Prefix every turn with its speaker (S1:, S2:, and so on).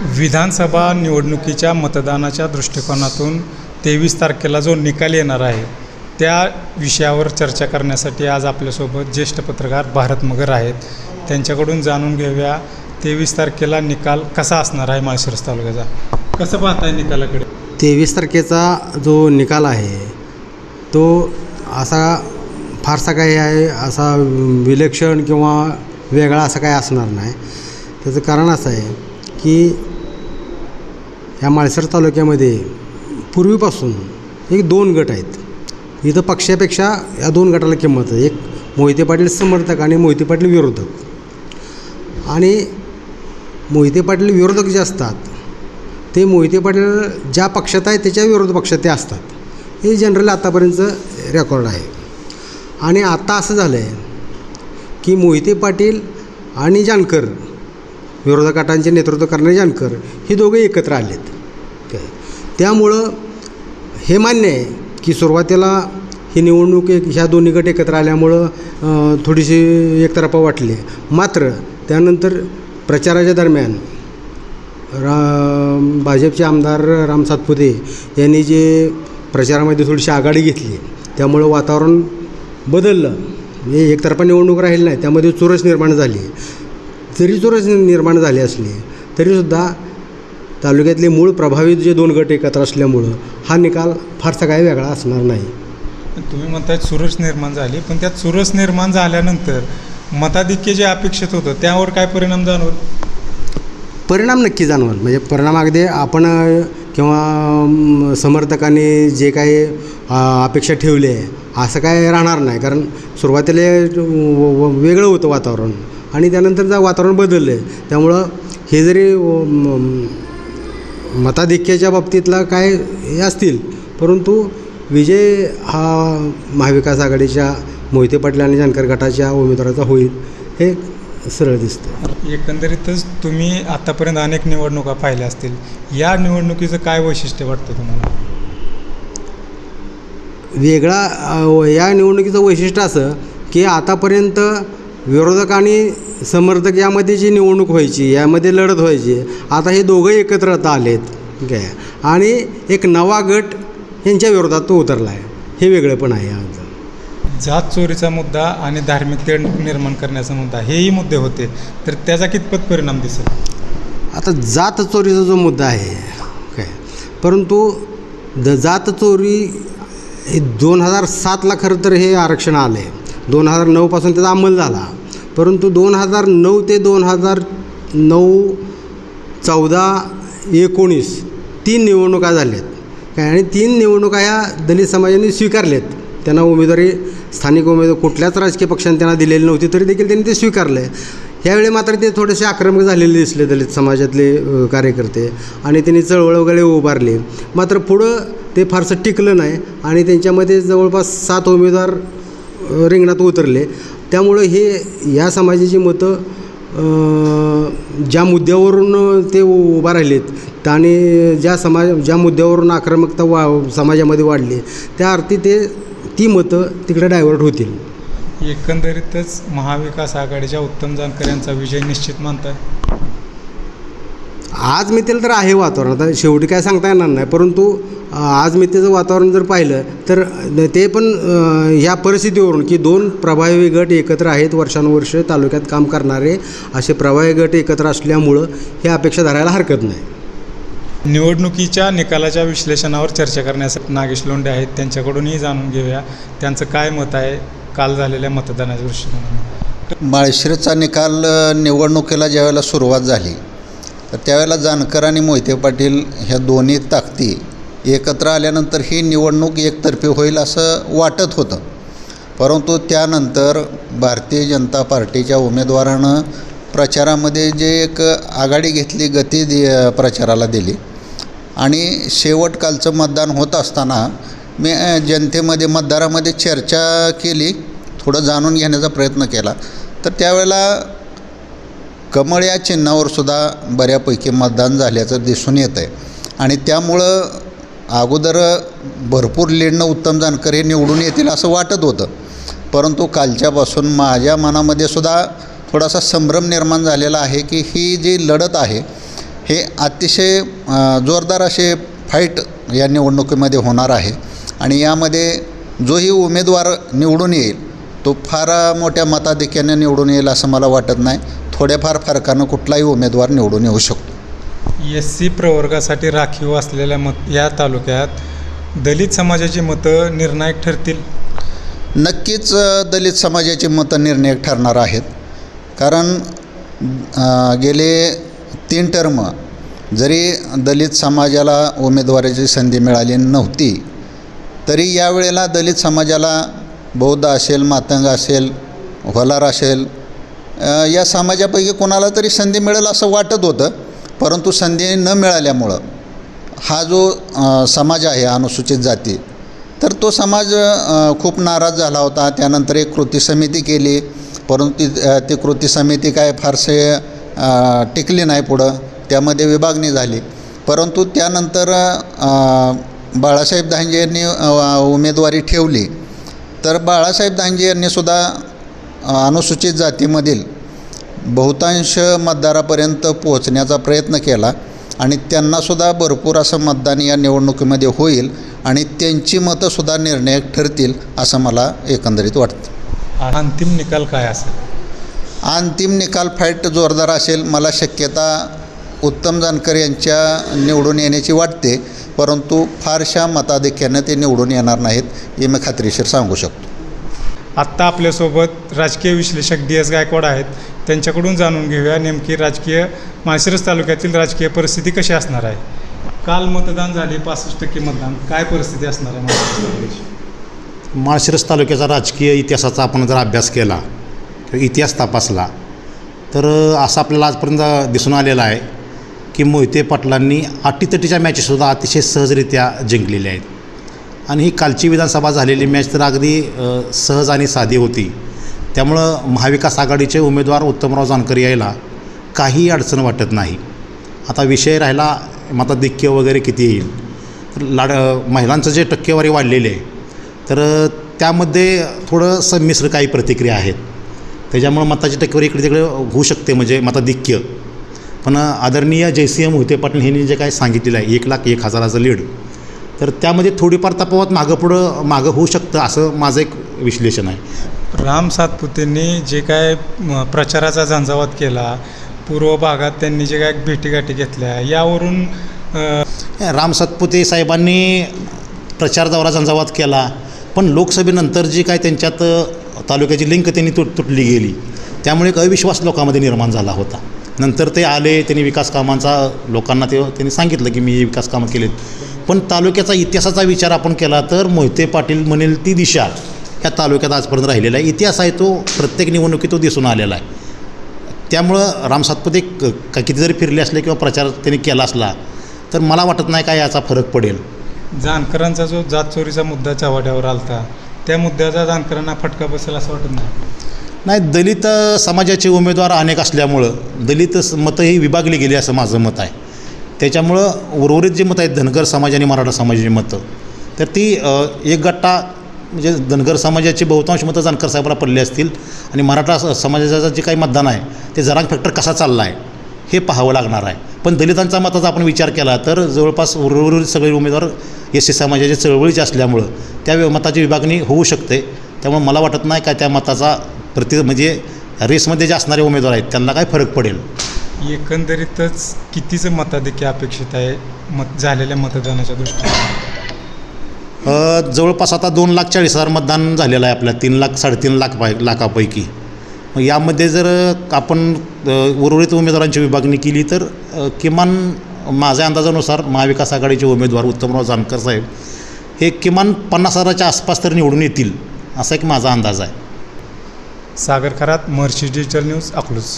S1: विधानसभा निवडणुकीच्या मतदानाच्या दृष्टिकोनातून तेवीस तारखेला जो निकाल येणार आहे त्या विषयावर चर्चा करण्यासाठी आज आपल्यासोबत ज्येष्ठ पत्रकार भारत मगर आहेत. त्यांच्याकडून जाणून घेऊया तेवीस तारखेला निकाल कसा असणार आहे माळशिरस तालुक्याचा? कसं पाहताय निकालाकडे?
S2: तेवीस तारखेचा जो निकाल आहे तो असा फारसा काही आहे असा विलक्षण किंवा वेगळा असं काही असणार नाही. त्याचं कारण असं आहे की या माळसर तालुक्यामध्ये पूर्वीपासून एक दोन गट आहेत. इथं पक्षापेक्षा या दोन गटाला किंमत आहे. एक मोहिते पाटील समर्थक आणि मोहिते पाटील विरोधक. आणि मोहिते पाटील विरोधक जे असतात ते मोहिते पाटील ज्या पक्षात आहे त्याच्या विरोध पक्षात ते असतात. हे जनरली आत्तापर्यंतचं रेकॉर्ड आहे. आणि आता असं झालं आहे की मोहिते पाटील आणि जानकर विरोधक गटांचे नेतृत्व करणारे जानकर हे दोघे एकत्र आलेत. काय त्यामुळं हे मान्य आहे की सुरुवातीला ही निवडणूक एक ह्या दोन्ही गट एकत्र आल्यामुळं थोडीशी एकतर्फा वाटली. मात्र त्यानंतर प्रचाराच्या दरम्यान रा भाजपचे आमदार राम सातपुते यांनी जे प्रचारामध्ये थोडीशी आघाडी घेतली त्यामुळं वातावरण बदललं. म्हणजे एकतर्फा निवडणूक राहील नाही त्यामध्ये चुरस निर्माण झाली. जरी चुरस निर्माण झाली असली तरीसुद्धा तालुक्यातले मूळ प्रभावित जे दोन गट एकत्र असल्यामुळं हा निकाल फारसा काही वेगळा असणार नाही.
S1: तुम्ही म्हणताय चुरस निर्माण झाली पण त्या चुरस निर्माण झाल्यानंतर मताधिक्य जे अपेक्षित होतं त्यावर काय परिणाम जाणवल?
S2: परिणाम नक्की जाणवल. म्हणजे परिणाम अगदी आपण किंवा समर्थकांनी जे काही अपेक्षा ठेवली आहे असं काय राहणार नाही. कारण सुरुवातीला वेगळं होतं वातावरण. आणि त्यानंतर जा वातावरण बदललं आहे त्यामुळं हे जरी मताधिक्याच्या बाबतीतला काय हे असतील परंतु विजय हा महाविकास आघाडीच्या मोहिते पाटील आणि जानकर गटाच्या उमेदवाराचा होईल हे सरळ दिसतं
S1: एकंदरीतच तुम्ही आतापर्यंत अनेक निवडणुका पाहिल्या असतील. या निवडणुकीचं काय वैशिष्ट्य वाटतं तुम्हाला?
S2: वेगळा या निवडणुकीचं वैशिष्ट्य असं की आतापर्यंत विरोधक आणि समर्थक यामध्ये जी निवडणूक व्हायची यामध्ये लढत व्हायची आता हे दोघं एकत्र आता आलेत. ठीक आहे आणि एक नवा गट यांच्या विरोधात तो उतरला आहे हे वेगळं पण आहे आज.
S1: जात चोरीचा मुद्दा आणि धार्मिक तेढ निर्माण करण्याचा मुद्दा हेही मुद्दे होते. तर त्याचा कितपत परिणाम दिसेल?
S2: आता जात चोरीचा जो मुद्दा आहे काय परंतु द जात चोरी हे दोन हजार सातला खरं तर हे आरक्षण आलं आहे दोन हजार नऊपासून त्याचा अंमल झाला. परंतु दोन हजार नऊ ते दोन हजार नऊ चौदा एकोणीस तीन निवडणुका झाल्यात काय आणि तीन निवडणुका ह्या दलित समाजाने स्वीकारल्यात त्यांना उमेदवारी स्थानिक उमेदवार कुठल्याच राजकीय पक्षाने त्यांना दिलेली नव्हती तरी देखील त्यांनी ते स्वीकारलं. आहे ह्यावेळी मात्र ते थोडेसे आक्रमक झालेले दिसले दलित समाजातले कार्यकर्ते. आणि त्यांनी चळवळ वगैरे उभारली. मात्र पुढं ते फारसं टिकलं नाही. आणि त्यांच्यामध्ये जवळपास सात उमेदवार रिंगणात उतरले. त्यामुळं हे या समाजाची मतं ज्या मुद्द्यावरून ते उभा राहिलेत आणि ज्या समाज ज्या मुद्द्यावरून आक्रमकता वा समाजामध्ये वाढली त्या अर्थी ते ती मतं तिकडे डायव्हर्ट होतील.
S1: एकंदरीतच महाविकास आघाडीच्या उत्तम जानकर यांचा विजय निश्चित मानताय.
S2: आज मितेल तर आहे वातावरण. आता शेवटी काय सांगता येणार नाही. परंतु आज मितेचं वातावरण जर पाहिलं तर ते पण ह्या परिस्थितीवरून की दोन प्रभावी गट एकत्र आहेत वर्षानुवर्ष तालुक्यात काम करणारे असे प्रभावी गट एकत्र असल्यामुळं हे अपेक्षा धरायला हरकत नाही.
S1: निवडणुकीच्या निकालाच्या विश्लेषणावर चर्चा करण्यासाठी नागेश लोंढे आहेत. त्यांच्याकडूनही जाणून घेऊया त्यांचं काय मत आहे काल झालेल्या मतदानाच्या दृष्टिकोनाने
S3: माळशिरसचा निकाल निवडणुकीला ज्यावेळेला सुरुवात झाली तर त्यावेळेला जानकर आणि मोहिते पाटील ह्या दोन्ही ताकदी एकत्र आल्यानंतर ही निवडणूक एकतर्फी होईल असं वाटत होतं. परंतु त्यानंतर भारतीय जनता पार्टीच्या उमेदवारानं प्रचारामध्ये जे एक आघाडी घेतली गती दि प्रचाराला दिली आणि शेवट कालचं मतदान होत असताना मी जनतेमध्ये मतदारामध्ये चर्चा केली थोडं जाणून घेण्याचा प्रयत्न केला. तर त्यावेळेला कमळ या चिन्हावरसुद्धा बऱ्यापैकी मतदान झाल्याचं दिसून येतं आहे आणि त्यामुळं अगोदर भरपूर लीडनं उत्तम जानकर हे निवडून येतील असं वाटत होतं. परंतु कालच्यापासून माझ्या मनामध्ये सुद्धा थोडासा संभ्रम निर्माण झालेला आहे की ही जी लढत आहे हे अतिशय जोरदार असे फाईट या निवडणुकीमध्ये होणार आहे. आणि यामध्ये जोही उमेदवार निवडून येईल तो फार मोठ्या मताधिक्याने निवडून येईल असं मला वाटत नाही. थोड्याफार फरकानं कुठलाही उमेदवार निवडून येऊ शकतो.
S1: एस सी प्रवर्गासाठी राखीव असलेल्या मत या तालुक्यात दलित समाजाची मतं निर्णायक ठरतील?
S3: नक्कीच दलित समाजाची मतं निर्णायक ठरणार आहेत. कारण गेले तीन टर्म जरी दलित समाजाला उमेदवारीची संधी मिळाली नव्हती तरी यावेळेला दलित समाजाला बौद्ध असेल मातंग असेल व्हलार असेल या समाजापैकी कोणाला तरी संधी मिळेल असं वाटत होतं परंतु संधी न मिळाल्यामुळं हा जो समाज आहे अनुसूचित जाती तर तो समाज खूप नाराज झाला होता. त्यानंतर एक कृती समिती केली परंतु ती ती कृती समिती काय फारसे टिकली नाही पुढं. त्यामध्ये विभागणी झाली. परंतु त्यानंतर बाळासाहेब दांजे यांनी उमेदवारी ठेवली. तर बाळासाहेब दांजे यांनीसुद्धा अनुसूचित जातीमधील बहुतांश मतदारापर्यंत पोहोचण्याचा प्रयत्न केला आणि त्यांनासुद्धा भरपूर असं मतदान या निवडणुकीमध्ये होईल आणि त्यांची मतंसुद्धा निर्णायक ठरतील असं मला एकंदरीत वाटतं.
S1: अंतिम निकाल काय असेल?
S3: अंतिम निकाल फाईट जोरदार असेल मला शक्यता उत्तम जानकर यांच्या निवडून येण्याची वाटते परंतु फारशा मताधिक्यानं ते निवडून येणार नाहीत हे मी खात्रीशीर सांगू शकतो.
S1: आत्ता आपल्यासोबत राजकीय विश्लेषक डी एस गायकवाड आहेत. त्यांच्याकडून जाणून घेऊया नेमकी राजकीय माळशिरस तालुक्यातील राजकीय परिस्थिती कशी असणार आहे. काल मतदान झाले पासष्ट टक्के मतदान. काय परिस्थिती असणार आहे माळशिरस
S4: माळशिरस तालुक्याचा राजकीय इतिहासाचा आपण जर अभ्यास केला किंवा इतिहास तपासला तर असं आपल्याला आजपर्यंत दिसून आलेलं आहे की मोहिते पाटलांनी अटीतटीच्या मॅचेसुद्धा अतिशय सहजरित्या जिंकलेल्या आहेत. आणि ही कालची विधानसभा झालेली मॅच तर अगदी सहज आणि साधी होती. त्यामुळं महाविकास आघाडीचे उमेदवार उत्तमराव जानकर यायला काही अडचण वाटत नाही. आता विषय राहिला मताधिक्य वगैरे किती येईल? तर लाड महिलांचं जे टक्केवारी वाढलेली आहे तर त्यामध्ये थोडं संमिश्र काही प्रतिक्रिया आहेत. त्याच्यामुळं मताची टक्केवारी इकडे तिकडे होऊ शकते म्हणजे मताधिक्य. पण आदरणीय जयसिंह मोहिते पाटील यांनी जे काय सांगितलेलं आहे एक लाख एक हजाराचं लीड तर त्यामध्ये थोडीफार तफावत मागं पुढं मागं होऊ शकतं असं माझं एक विश्लेषण आहे.
S1: राम सातपुतेंनी जे काय प्रचाराचा झंझावात केला पूर्व भागात त्यांनी जे काय भेटीगाठी घेतल्या यावरून
S4: राम सातपुते साहेबांनी प्रचार दौरा झंझावात केला पण लोकसभेनंतर जी काय त्यांच्यात तालुक्याची लिंक त्यांनी तुट तुटली गेली त्यामुळे एक अविश्वास लोकांमध्ये निर्माण झाला होता. नंतर ते आले त्यांनी विकास कामांचा लोकांना ते त्यांनी सांगितलं की मी हे विकास कामं केलेत. पण तालुक्याचा इतिहासाचा विचार आपण केला तर मोहिते पाटील म्हणेल ती दिशा ह्या तालुक्यात आजपर्यंत राहिलेला आहे. इतिहास आहे तो प्रत्येक निवडणुकीत तो दिसून आलेला आहे. त्यामुळं राम सातपुते क- का किती जरी फिरले असले किंवा प्रचार त्यांनी केला असला तर मला वाटत नाही काय याचा फरक पडेल.
S1: जानकरांचा जो जात चोरीचा मुद्दा चव्हाट्यावर आलता त्या मुद्द्याचा जानकरांना फटका बसेल असं वाटत नाही.
S4: नाही दलित समाजाचे उमेदवार अनेक असल्यामुळं दलित मतं ही विभागली गेली असं माझं मत आहे. त्याच्यामुळं उर्वरित जे मतं आहेत धनगर समाज आणि मराठा समाजाची मतं तर ती एक गट्टा म्हणजे धनगर समाजाची बहुतांश मतं जानकर साहेबाला पडली असतील आणि मराठा समाजाचं जे काही मतदान आहे ते जरांग फॅक्टर कसा चालला आहे हे पाहावं लागणार आहे. पण दलितांचा मताचा आपण विचार केला तर जवळपास उर्वरित सगळे उमेदवार एस सी समाजाचे चळवळीचे असल्यामुळं त्या मताची विभागणी होऊ शकते. त्यामुळे मला वाटत नाही का त्या मताचा प्रति म्हणजे रेसमध्ये जे असणारे उमेदवार आहेत त्यांना काय फरक पडेल?
S1: एकंदरीतच कितीचं मताधिक्य अपेक्षित आहे मत झालेल्या मतदानाच्या दृष्टीने
S4: जवळपास आता दोन लाख चाळीस हजार मतदान झालेलं आहे आपल्या तीन लाख साडेतीन लाख पाय लाखापैकी. मग यामध्ये जर आपण उर्वरित उमेदवारांची विभागणी केली तर किमान माझ्या अंदाजानुसार महाविकास आघाडीचे उमेदवार उत्तमराव जानकर साहेब हे किमान पन्नास हजाराच्या आसपास तर निवडून येतील असा एक माझा अंदाज आहे.
S1: Sagar Kharat Maharshi digital news Akluj.